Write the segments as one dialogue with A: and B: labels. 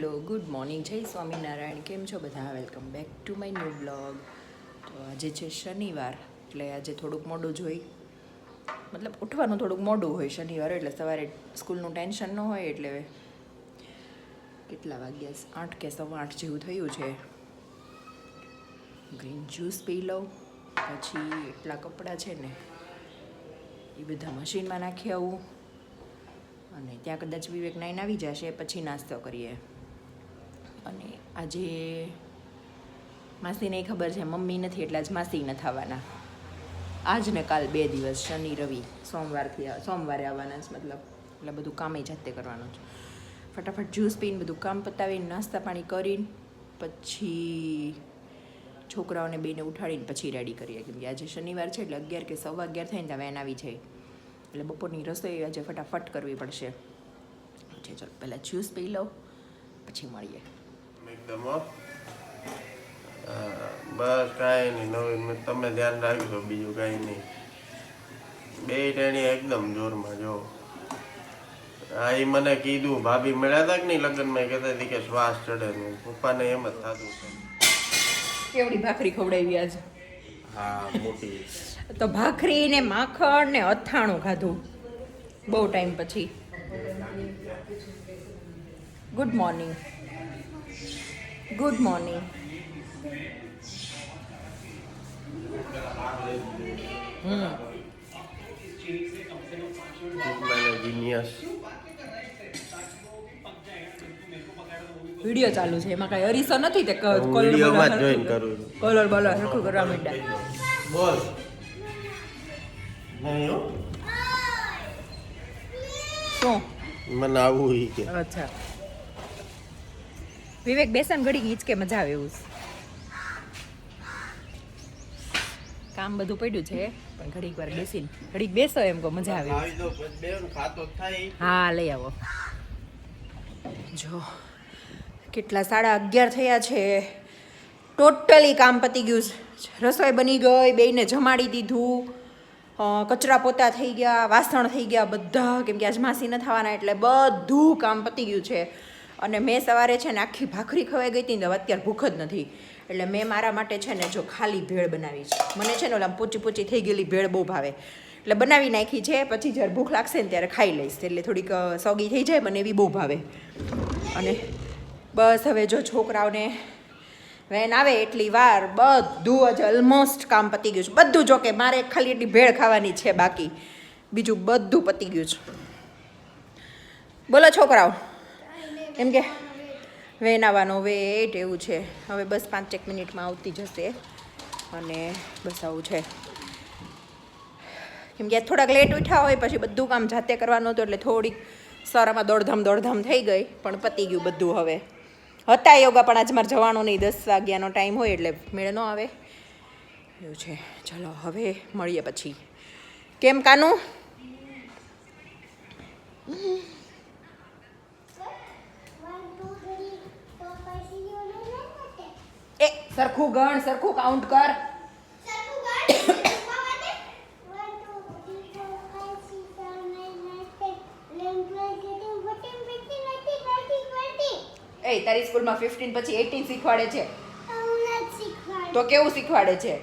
A: Hello, good morning. જય સ્વામિનારાયણ. કેમ છો બધા? Welcome back to my new blog. તો આજે છે શનિવાર, એટલે આજે થોડુંક મોડું જોઈ. મતલબ ઉઠવાનું થોડુંક મોડું હોય શનિવાર, એટલે સવારે સ્કૂલનું ટેન્શન ન હોય, એટલે કેટલા વાગ્યા આઠ કે સવા આઠ જેવું થયું છે. ગ્રીન જ્યુસ પી લઉં, પછી એટલા કપડાં છે ને, એ બધા મશીનમાં નાખી આવું. અને ત્યાં કદાચ વિવેક નાઈન આવી જશે, પછી નાસ્તો કરીએ. અને આજે માસીને ખબર છે, મમ્મી નથી એટલે આજ માસી ન થવાના. આજ ને કાલ બે દિવસ, શનિ, રવિ, સોમવારથી સોમવારે આવવાના છે, મતલબ, એટલે બધું કામે જાતે કરવાનું છે. ફટાફટ જ્યુસ પીને બધું કામ પતાવીને, નાસ્તા પાણી કરીને, પછી છોકરાઓને બેને ઉઠાડીને પછી રેડી કરીએ. કેમ કે આજે શનિવાર છે એટલે અગિયાર કે સવા અગિયાર થાય ને ત્યાં વેન આવી જાય. એટલે બપોરની રસોઈ આજે ફટાફટ કરવી પડશે. છે ચલો, પહેલાં જ્યુસ પી લો પછી મળીએ.
B: એકદમ બસ કાંઈ નહીં નવીન તમે ધ્યાન રાખજો બીજું કાંઈ નહીં. બે ટેણી એકદમ જોરમાં જો. હા એ મને કીધું ભાભી મળ્યા હતા કે નહીં લગ્નમાં? કહેતા હતી કે શ્વાસ ચડે ને પપ્પાને એમ જ થતું છે
A: કેવડી ભાખરી ખવડાવી આજે?
B: હા મોટી.
A: તો ભાખરી ને માખણ ને અથાણું ખાધું. બહુ ટાઈમ પછી. Good morning good morning video ચાલુ છે. એમાં કઈ અરીસો નથી તે કલર. કલર બલર સરખું કરવા માંડ્યા
B: બોલ.
A: શું?
B: મને આવું કે.
A: અચ્છા. વિવેક બેસન ઘડી હિંચકે મજા આવે એવું કામ બધું પડ્યું છે પણ ઘડીક વાર બેસીને ઘડીક બેસો એમ કહો મજા આવે.
B: બેન
A: હા લઈ આવો. જો કેટલા સાડા અગિયાર થયા છે. ટોટલી કામ પતી ગયું છે. રસોઈ બની ગઈ બેયને જમાડી દીધું. કચરા પોતા થઈ ગયા વાસણ થઈ ગયા બધા કેમ કે આજ માસી ન થવાના એટલે બધું કામ પતી ગયું છે. અને મેં સવારે છે ને આખી ભાખરી ખવાઈ ગઈ હતી ને અત્યારે ભૂખ જ નથી. એટલે મેં મારા માટે છે ને જો ખાલી ભેળ બનાવી છે. મને છે ને ઓલા પૂચી પૂચી થઈ ગયેલી ભેળ બહુ ભાવે. એટલે બનાવી નાખી છે, પછી જ્યારે ભૂખ લાગશે ને ત્યારે ખાઈ લઈશ. એટલે થોડીક સોગી થઈ જાય મને એવી બહુ ભાવે. અને બસ હવે જો છોકરાઓને વેન આવે એટલી વાર બધું જ ઓલમોસ્ટ કામ પતી ગયું છે. બધું જો કે મારે ખાલી એટલી ભેળ ખાવાની છે બાકી. બીજું બધું પતી ગયું છે. બોલો છોકરાઓ. એમ કે વેન આવવાનો વેટ એવું છે. હવે બસ પાંચેક મિનિટમાં આવતી જશે અને બસ આવું છે. કેમ કે થોડાક લેટ ઉઠ્યા હોય પછી બધું કામ જાતે કરવાનું હતું એટલે થોડીક સવારમાં દોડધામ દોડધામ થઈ ગઈ, પણ પતી ગયું બધું હવે. હતા યોગા, પણ આજે મારે જવાનું નહીં. દસ વાગ્યાનો ટાઈમ હોય એટલે મેળ ન આવે. એવું છે. ચલો, હવે મળીએ પછી. કેમ કાનું એ સરખું ગણ સરખું કાઉન્ટ કર. એ તારી સ્કૂલમાં ફિફ્ટીન પછી એટીન શીખવાડે છે. તો કેવું શીખવાડે છે?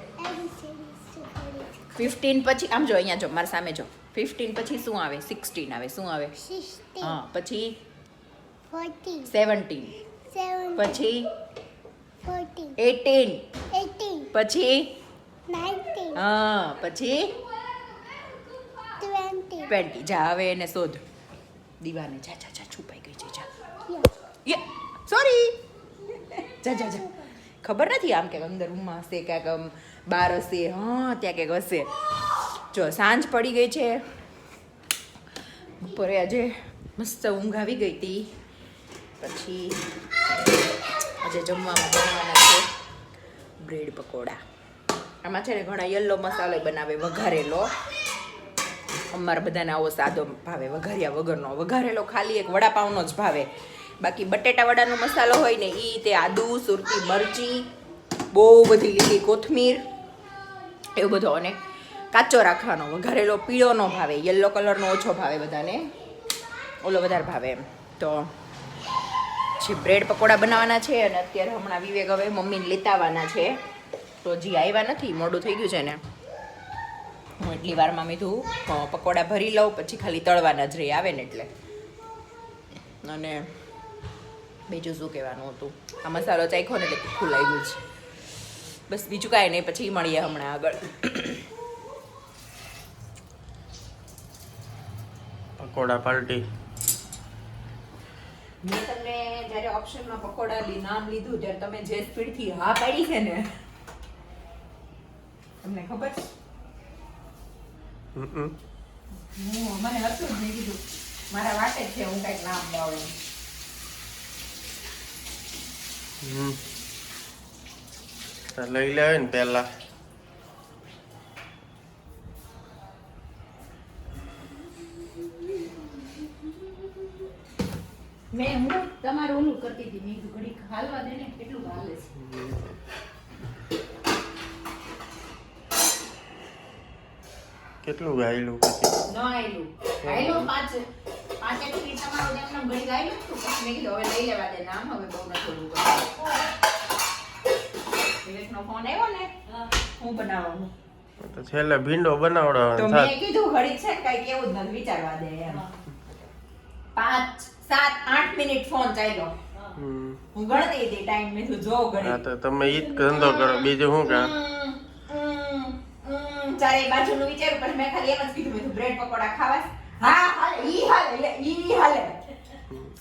A: ફિફ્ટીન પછી આમ જો અહીંયા જો મારા સામે જો. ફિફ્ટીન પછી શું આવે? સિક્સટીન આવે. શું આવે? હા પછી સેવન્ટીન પછી એટીન પછી? હા પછી? ટ્વેન્ટી જા હવે એને શોધ. દીવાને જા જા જા છુપાઈ ગઈ છે જા. સોરી જા જા જા. ખબર નથી આમ કે અંદર રૂમમાં હશે ક્યાંક આમ બહાર હશે. હા ત્યાં ક્યાંક હશે. જો સાંજ પડી ગઈ છે. બપોરે આજે મસ્ત ઊંઘ આવી ગઈ હતી. પછી આજે જમવામાં બનાવવાના છે બ્રેડ પકોડા. આમાં છે ને ઘણા યલ્લો મસાલો બનાવે વઘારેલો. અમારા બધાને આવો સાદો ભાવે વઘાર્યા વગરનો. વઘારેલો ખાલી એક વડાપાવનો જ ભાવે. બાકી બટેટા વડાનો મસાલો હોય ને એ તે આદુ, સુરતી મરચી, બહુ બધી લીલી કોથમીર, એવું બધો અને કાચો રાખવાનો. વઘારેલો પીળો ન ભાવે, યલો કલરનો ઓછો ભાવે બધાને. ઓલો વધારે ભાવે એમ. તો જે બ્રેડ પકોડા બનાવવાના છે અને અત્યારે હમણાં વિવેક હવે મમ્મીને લેતાવાના છે. તો હજી આવ્યા નથી મોડું થઈ ગયું છે ને. હું એટલી વારમાં મીધું પકોડા ભરી લઉં પછી ખાલી તળવાના જ રહી આવે ને એટલે. અને બીજું શું કહેવાનું હતું? આ મસાલો ચાખ્યો ને એટલે તીખું લાગ્યું છે. બસ બીજું કાંઈ નહીં પછી મળીએ હમણાં આગળ.
B: પકોડા પાર્ટી.
A: જ્યારે ઓપ્શનમાં પકોડા લી- નામ લીધું ત્યારે તમે જે સ્પીડથી હા પાડી છે ને તમને ખબર છે? હું મને હતું જ મેં કીધું. મારા વાટે જ છે હું કંઈક નામ
B: લાવું. લઈ લેવાય ને પહેલા.
A: મેં હું તમારું ઓલું કરતી હતી મેં ઘડી હાલવા દે ને કેટલું હાલે છે.
B: કેટલું ગાયલું પછી?
A: ન આયલું. ગાયલું પાંચ પાંચ એક મિનિટ તમારું એમને ઘડી ગાયલું તો પછી મેં કીધું હવે લઈ લેવા દે નામ હવે બહુ નથી ઓલું કરવું વિવેકનો ફોન આવ્યો ને હું બનાવવાનું.
B: તો છેલ્લે ભીંડો
A: તો મેં કીધું ઘડી છે કઈ કેવું જ નથી વિચારવા દે એમ. પાંચ સાત આઠ મિનિટ ફોન ચાલ્યો. હું ગણતી હતી ટાઈમ મેં જો
B: હા તો તમે ઈ જ ધંધો કરો. બીજું શું કામ?
A: ચારે બાજુનું વિચાર્યું પછી મેં ખાલી એમ જ કીધું મેં બ્રેડ પકોડા ખાવા હા હાલે ઈ હાલે એટલે ઈ હાલે.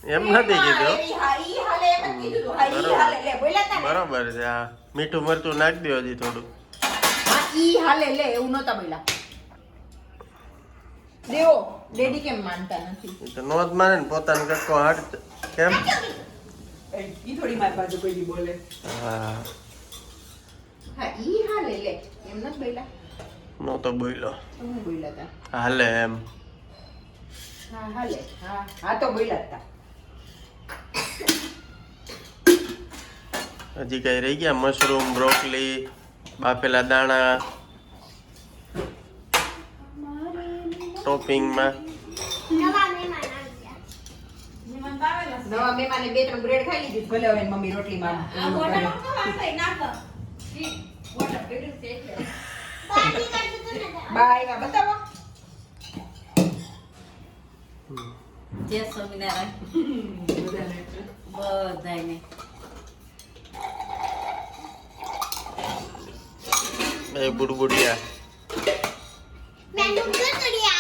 B: એમ નથી કીધું?
A: ઈ હા હાલે એમ કીધું હા ઈ હાલે એટલે બોલ્યા ને.
B: છે આ મીઠું મરચું નાખ દો હજી થોડું.
A: હા ઈ હાલે લે એવું નતા બોલ્યા. દેવો ડેડી કેમ માનતા નથી?
B: તો નો જ માને ને પોતાને કક્કો હાટ કેમ?
A: ઈ થોડી માર બાજુ કોઈ દી બોલે.
B: હા.
A: હા ઈ હાલે લે. એમ ન બોલ્યા?
B: નો તો બોલ્યો.
A: હું બોલ્યા તા.
B: હાલે એમ.
A: હા હાલે. હા હા તો બોલ્યા તા.
B: હજી કઈ રહી ગયા? મશરૂમ બ્રોકલી બાફેલા દાણા ટોપિંગમાં
C: નવા મહેમાન
A: બે ત્રણ બ્રેડ ખાઈ લીધી ભલે હવે મમ્મી રોટલીમાં ઓલું કરે.
C: પાર્ટી કરતું તું ને
A: બા બતાવો.
D: જય સ્વામિનારાયણ. બધાને.
B: એ બુડબુડિયા.
D: છે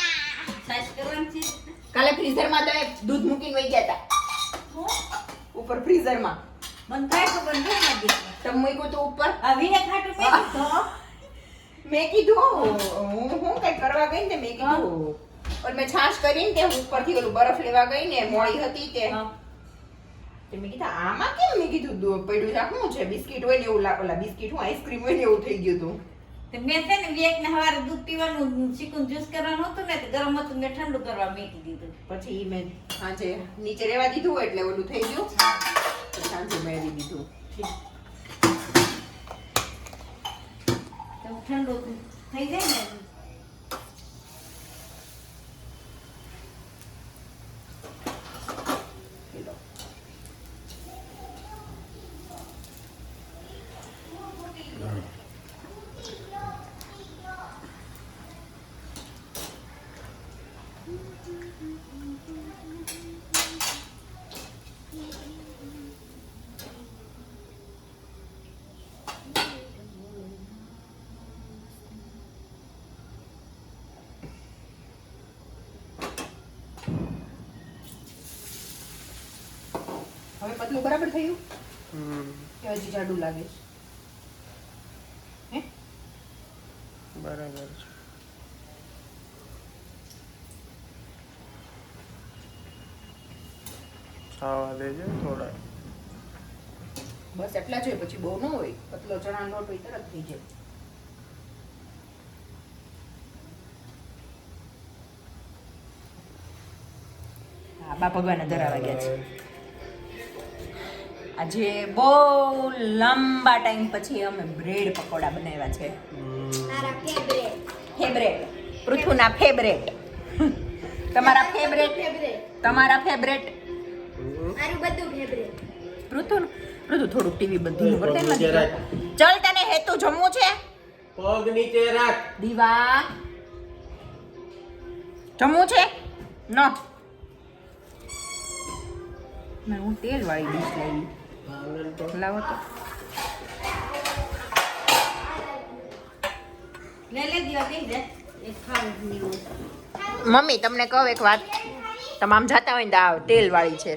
A: કાલે ફ્રીઝરમાં તમે દૂધ મૂકીને વહી ગયા હતા ઉપર ફ્રીઝરમાં
D: મને કાંઈ ખબર નથી
A: તમે મૂક્યું તો ઉપર.
D: આવીને ખાટું મેં
A: મેં કીધું હું હું કઈ કરવા ગઈ ને મેં કીધું પણ મેં છાશ કરીને તે ઉપરથી ઓલું બરફ લેવા ગઈ ને મોડી હતી તે. મેં કીધું આમાં કેમ? મેં કીધું પડ્યું છે. શું છે? બિસ્કિટ હોય ને એવું લા- ઓલા બિસ્કિટ હું આઈસ્ક્રીમ હોય ને એવું થઈ ગયું હતું
D: તે. મેં છે ને વિવેકને સવારે દૂધ પીવાનું ચીકુન જ્યુસ કરવાનું હતું ને તે ગરમ હતું મેં ઠંડુ કરવા મેકી દીધું.
A: પછી મેં સાંજે નીચે રહેવા દીધું એટલે ઓલું થઈ ગયું. સાંજે મેળવી દીધું.
D: તો ઠંડુ થઈ જાય ને?
A: હવે પતલું બરાબર થયું કે હજી જાડું લાગે છે? હે?
B: બરાબર છે. ખાવા દેજો થોડા.
A: બસ એટલા જોઈએ પછી બહુ ન હોય પતલો ચણા લોટ હોય તરત થઈ જાય. હા બા ભગવાન ધરાવા ગયા છે. આજે બહુ લાંબા ટાઈમ પછી અમે બ્રેડ પકોડા બનાવ્યા છે.
C: ફેવરેટ
A: પૃથુના ફેવરેટ તમારા ફેવરેટ તમારા ફેવરેટ
C: મારું બધું ફેવરેટ
A: પૃથુ પૃથુ થોડું ટીવી બધું
B: રાખ.
A: ચલ તને હેતુ જમવું છે?
B: પગ નીચે રાખ.
A: દીવા. જમવું છે? ન. મેં હું તેલ વાળી ડીશ લાવી. લાવો તો. મમ્મી, તમને કહું એક વાત. તમામ જાતા હોય ને આ તેલ વાળી છે.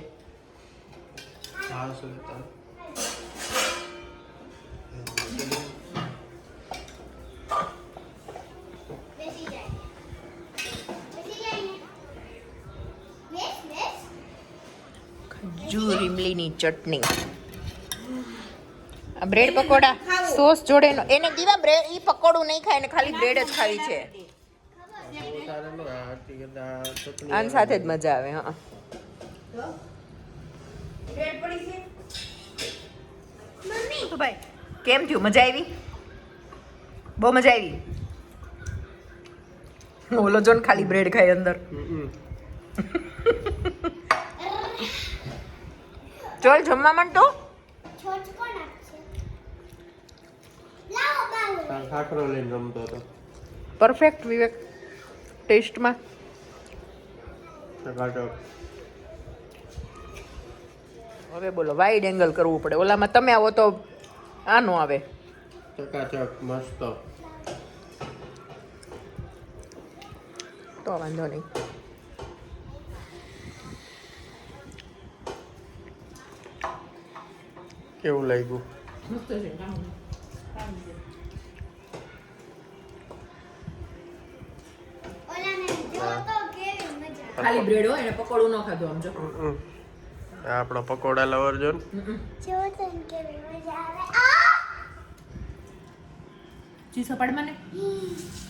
A: ખજૂર ઇમલીની ચટણી. બ્રેડ પકોડા સોસ જોડેનો. એને દીવા બ્રેડ ઈ પકોડું નહીં ખાય એને ખાલી બ્રેડ જ ખાવી છે. આની સાથે જ મજા આવે હા.
D: બ્રેડ પડી છે?
C: મમ્મી.
A: તો ભાઈ કેમ થયું? મજા આવી? બહુ મજા આવી? ઓલો જોન ખાલી બ્રેડ ખાય અંદર. ચલ જમવા માંડ તો
C: છોટ કોણ આપશે લાવો બાઉલ
B: તાર ખાખરો લઈને રમતો હતો.
A: પરફેક્ટ વિવેક. ટેસ્ટમાં. હવે બોલો વાઈડ એંગલ કરવું પડે. ઓલામાં તમે આવો તો આ નો આવે.
B: ચકાચક મસ્ત.
A: તો વાંધો નહીં.
B: કેવું લાગ્યું?
C: ઓલાને
A: ખાલી બ્રેડ હોય એને પકોડું ન ખાધું આમ જો.
B: આપણો પકોડા લવર જો ને.
C: જો તો કેવી મજા આવે. આ
A: ચીસો પાડમાં ને?
C: હમ.